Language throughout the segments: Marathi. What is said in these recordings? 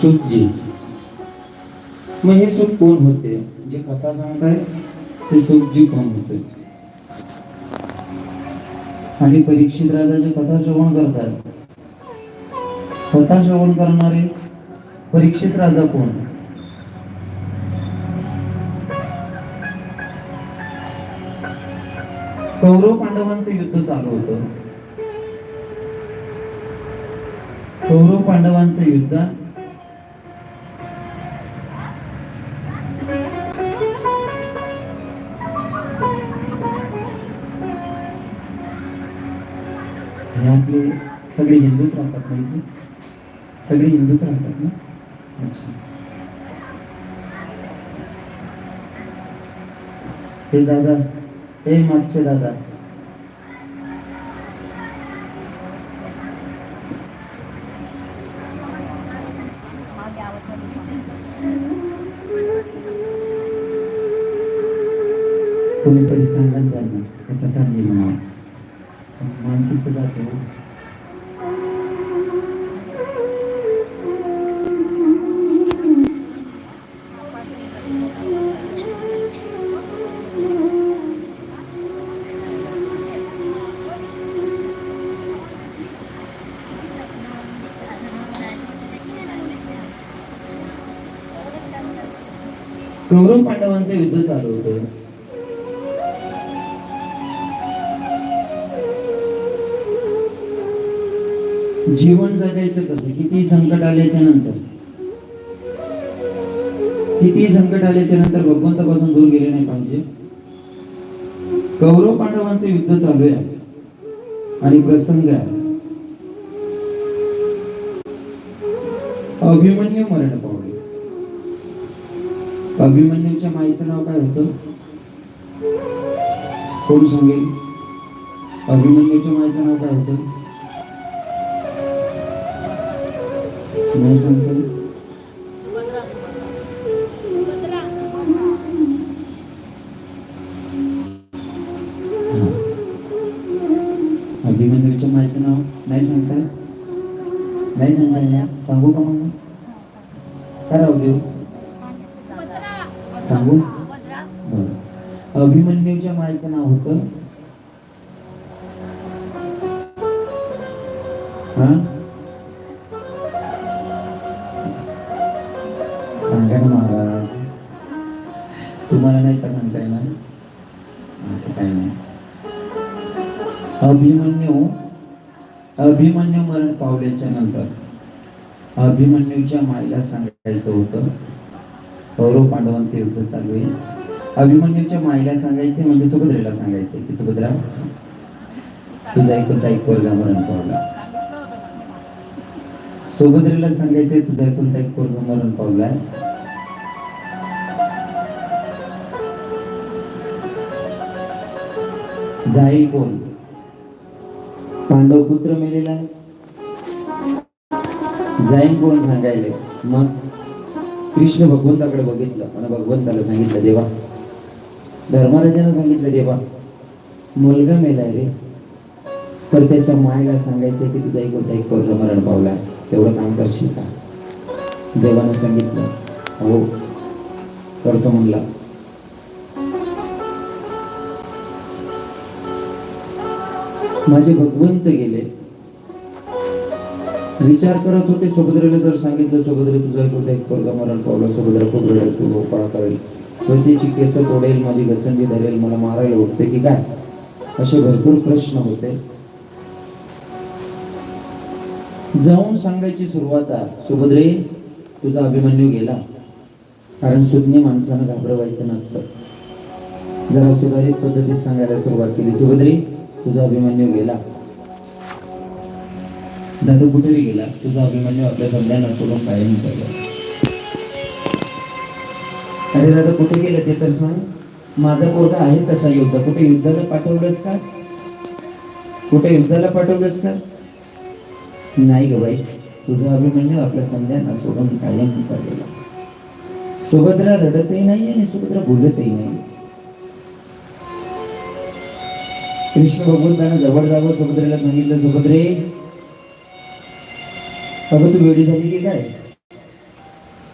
सुखजी. मग हे सुख कोण होते? जे कथा सांगताय ते सुखजी कोण होते? आणि परीक्षित राजाचे कथा श्रवण करतात कथा श्रवण करणारे परीक्षित राजा कोण? कौरव पांडवांचं युद्ध चालू होतं. कौरव पांडवांचं युद्ध सगळे हिंदूच राहतात ना इथे? सगळे हिंदूच राहतात ना? अच्छा. हे दादा, हे मागचे दादा. कोणीतरी सांगा ना. त्यांना कौरव पांडवांचं युद्ध चालू होतं. जीवन जगायचं कसं? किती संकट आल्याच्यानंतर. किती संकट आल्याच्यानंतर भगवंतापासून दूर गेले नाही पाहिजे. कौरव पांडवांचं युद्ध चालू आहे. आणि प्रसंग आहे. अभिमन्यू मरण अभिमन्यूच्या माईचं नाव काय होतं? कोण सांगेल? अभिमन्यूच्या माईचं नाव काय होतं? नाही सांगता सांगा ना महाराज. तुम्हाला नाही का सांगता येणार? काय नाही. अभिमन्यू अभिमन्यू मरण पावल्याच्या नंतर अभिमन्यूच्या माईला सांगायचं होतं. कौरव पांडवांचे युद्ध चालू आहे. अभिमन्यूच्या माईला सांगायचे म्हणजे सुभद्रेला सांगायचे की सुभद्रा तुझा एकुलता एक पोरगा मरण पावला. सुभद्रेला सांगायचंय तुझा कोणता एक पोरगा मरण पावलाय? जाईल कोण पांडव पुत्र मेलेला आहे. जाईल कोण सांगायले? मग? कृष्ण भगवंताकडे बघितलं. आणि भगवंताला सांगितलं देवा. धर्मराजानं सांगितलं देवा. मुलगा मेलाय रे. तर त्याच्या मायला सांगायचं की तिचा एक होता एक पोरगा मरण पावलाय? तेवढं काम करशील का? देवानं सांगितलं. हो. करतो म्हणला. माझे भगवंत गेले. विचार करत होते सुभद्रेला जर सांगितलं सुभद्रे तुझा एक एक पोरगा मरण पावला सुभद्रा खूप रडेल तू गोपाळा करेल. स्वतःची केस तोडेल माझी गचंडी धरेल मला मारायला उठते की काय? असे भरपूर प्रश्न होते. जाऊन सांगायची सुरुवात सुभद्रे तुझा अभिमन्यू गेला. कारण सुज्ञ माणसानं घाबरवायचं नसतं. जरा सुधारित पद्धतीत सांगायला सुरुवात केली. सुभद्रे तुझा अभिमन्यू गेला. दादू कुठेही गेला. तुझा अभिमन्यू आपल्या सगळ्यांना सोडून कायम चालला अरे दादा कुठे गेलं ते तर सांग. माझा पोरगा आहे तसा युद्ध. कुठे युद्धाला पाठवलंस का? कुठे युद्धाला पाठवलंस का? नाही ग बाई तुझा अभिमन्यू आपल्या संध्यांना सोडून कायम चाललेला. सुभद्रा रडतही नाही आणि सुभद्रा बोलतही नाही. कृष्ण भगवंतानं जवळ जावं सुभद्रेला सांगितलं सुभद्रे अगं तू वेळी झाली की काय?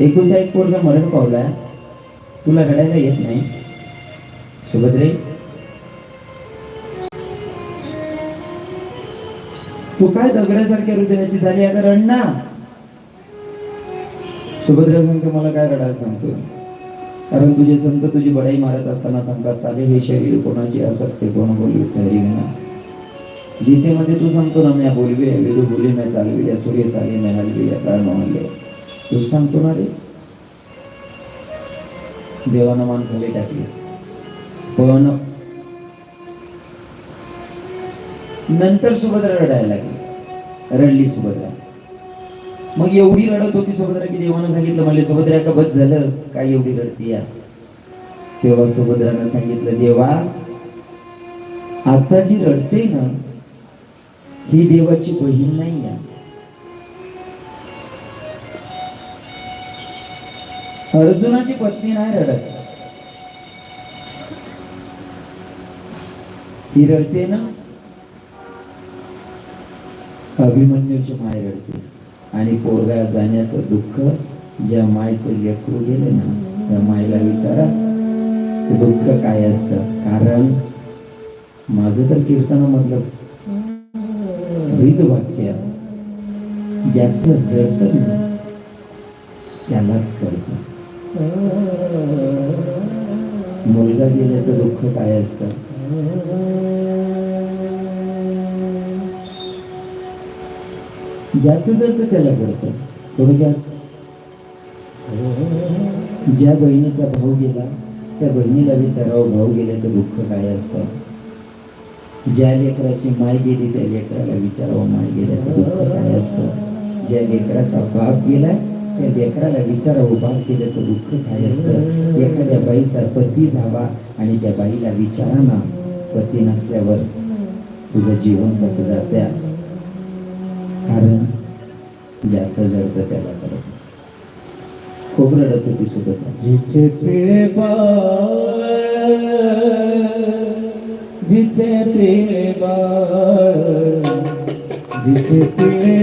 एकुलता एक पोरगा मरण पावला तुला रडायला येत नाही. सुभद्रे तू काय दगड्यासारख्या हृदयाची झाली आता रड ना. सुभद्रा सांगते मला काय रडायला सांगतो? कारण तुझे संत तुझी बडाई मारत असताना सांगतात चाले हे शरीर कोणाची असते कोण बोलू तरी ना. गीतेमध्ये तू सांगतो ना मी बोलवी वेळू बोली मी चालवी या सूर्य चाले मी हलवी या प्राण म्हणले तू सांगतो ना रे. देवानं मान खाली टाकली. पण नंतर सुभद्रा रडायला लागली. रडली सुभद्रा. मग एवढी रडत होती सुभद्रा की देवानं सांगितलं मला सुभद्रा का बस झालं. काय एवढी रडती या? तेव्हा सुभद्रानं सांगितलं देवा आता जी रडते ना ही देवाची बहीण नाही या अर्जुनाची पत्नी नाही रडत. ती रडते ना अभिमन्यूची माय रडते आणि पोरगा जाण्याचं दुःख ज्या मायचं लेकरू गेले ना त्या मायला विचारा. ते दुःख काय असतं? कारण माझं तर कीर्तनामधलं ब्रीद वाक्य ज्याचं जळतं ना त्यालाच कळतं. मुलगा गेल्याचं दुःख काय असतं? ज्याचं जळतं त्याला कळतं थोडक्यात ज्या बहिणीचा भाऊ गेला त्या बहिणीला विचारावं भाऊ गेल्याचं दुःख काय असतं? ज्या लेकराची माय गेली त्या लेकराला विचारावं माय गेल्याचं दुःख काय असतं? ज्या लेकराचा बाप गेला त्या लेकराला विचारावं बाप गेल्याचं दुःख काय असतं? एखाद्या बाईचा पती झावा आणि त्या बाईला विचारा ना पती नसल्यावर तुझं जीवन कसं जात्या ज्याचं जडतं त्याला करत खूप रडत होती सोबत. जिचे पिळे बाळ जिचे पिळे बाळ जिचे पिळे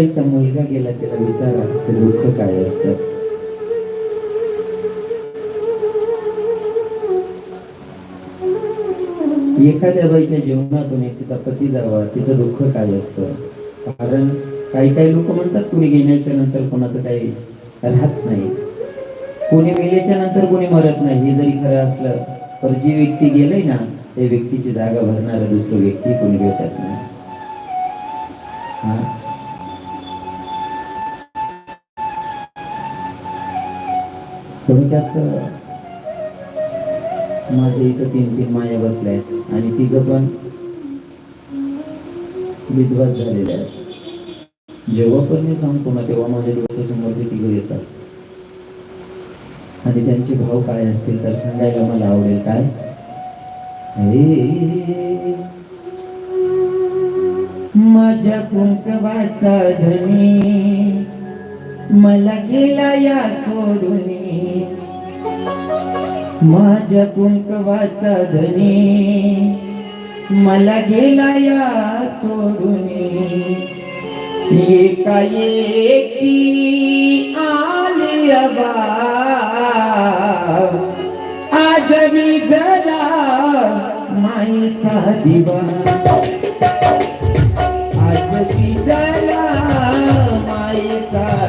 बाईचा मुलगा गेला त्याला विचारा ते दुःख काय असतं? एखाद्या बाईच्या जीवनातून एक तिचा पती जावा तिचं दुःख काय असतं? कारण काही काही लोक म्हणतात कुणी गेल्याच्यानंतर कोणाचं काही राहत नाही. कोणी मेल्याच्या नंतर कोणी मरत नाही. हे जरी खरं असलं तर जी व्यक्ती गेलय ना त्या व्यक्तीची जागा भरणारा दुसरं व्यक्ती कोणी भेटत नाही. थोडक्यात माझ्या इथं तीन तीन माया बसल्या आहेत आणि तिघ पण विद्वान झालेल्या आहेत. जेव्हा पण मी सांगतो ना तेव्हा माझ्या डोळ्याच्या समोर ते तिघ येतात. आणि त्यांचे भाव काय असतील तर सांगायला मला आवडेल. काय? माझ्या कुंकवाचा धनी. मला गेला या सोडून. माझ्या कुंकवाचा धनी. मला गेला या सोडून. एकाएकी आली अबा आज मी जरा माईचा दिवा. आज ती जरा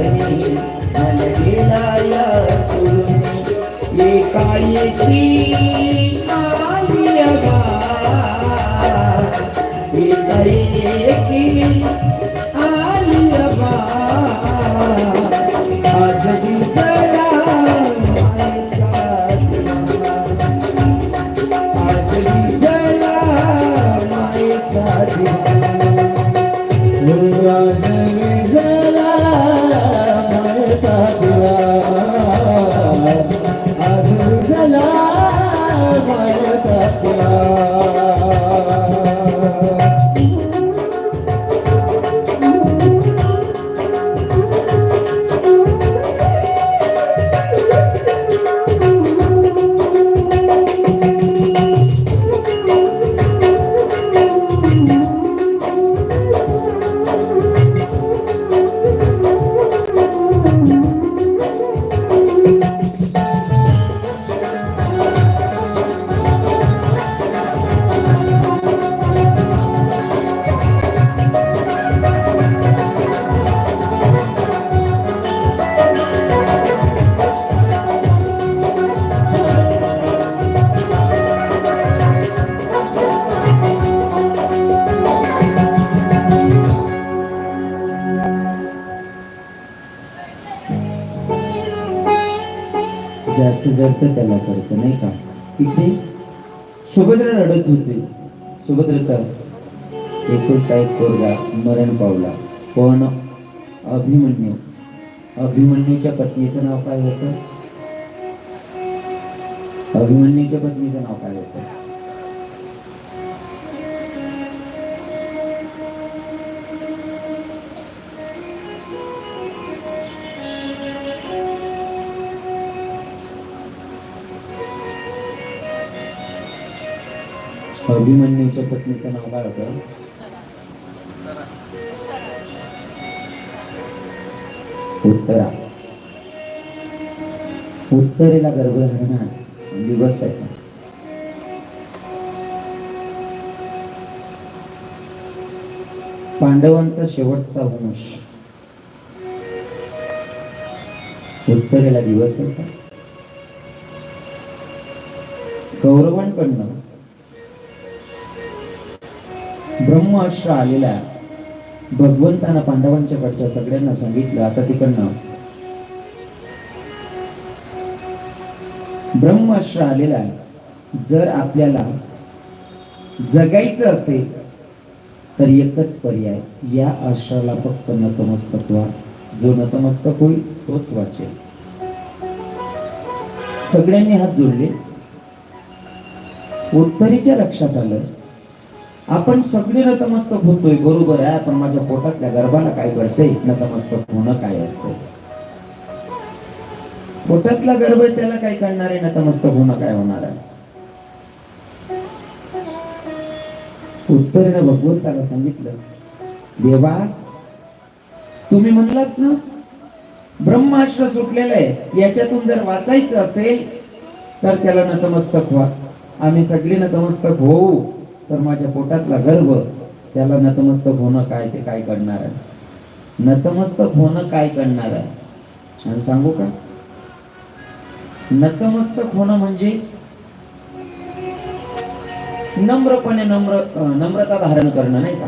धनी मला गेला या सोडून एकाएकी आली बा एकाएकी आली बा आज ज्याचं त्याला करतं नाही का? इथे सुभद्रा रडत होते. सुभद्राचा एकुलता एक पोरगा मरण पावला. पण अभिमन्यू अभिमन्यूच्या पत्नीचं नाव काय होतं? अभिमन्यूच्या पत्नीचं नाव काय होतं? अभिमन्यूच्या पत्नीचं नाव काय होतं? उत्तरा. उत्तरेला गर्भधारणा दिवस आहे. पांडवांचा शेवटचा वंश. उत्तरेला दिवस आहे. का ब्रह्म अस्त्र आलेला भगवंतानं पांडवांच्याकडच्या सगळ्यांना सांगितलं आता तिकडनं. ब्रह्मास्त्र आलेला आहे. जर आपल्याला जगायचं असेल तर एकच पर्याय या आश्राला फक्त नतमस्तक व्हा. जो नतमस्तक होईल तोच वाचेल. सगळ्यांनी हात जोडले. उत्तरीच्या लक्षात आलं आपण सगळे नतमस्तक होतोय बरोबर आहे पण माझ्या पोटातल्या गर्भाला काय कळतंय नतमस्तक होणं काय असतंय? पोटातला गर्भ आहे त्याला काय कळणार आहे? नतमस्तक होणं काय होणार आहे? उत्तरेनं भगवंताला सांगितलं देवा तुम्ही म्हणलात ना ब्रह्माश्र सुटलेलं आहे याच्यातून जर वाचायचं असेल तर त्याला नतमस्तक व्हा. आम्ही सगळे नतमस्तक होऊ. तर माझ्या पोटातला गर्भ त्याला नतमस्तक होणं काय ते काय करणार आहे? नतमस्तक होणं काय करणार आहे? आणि सांगू का? नतमस्तक होणं म्हणजे नम्रपणे नम्र नम्रता धारण करणं नाही का?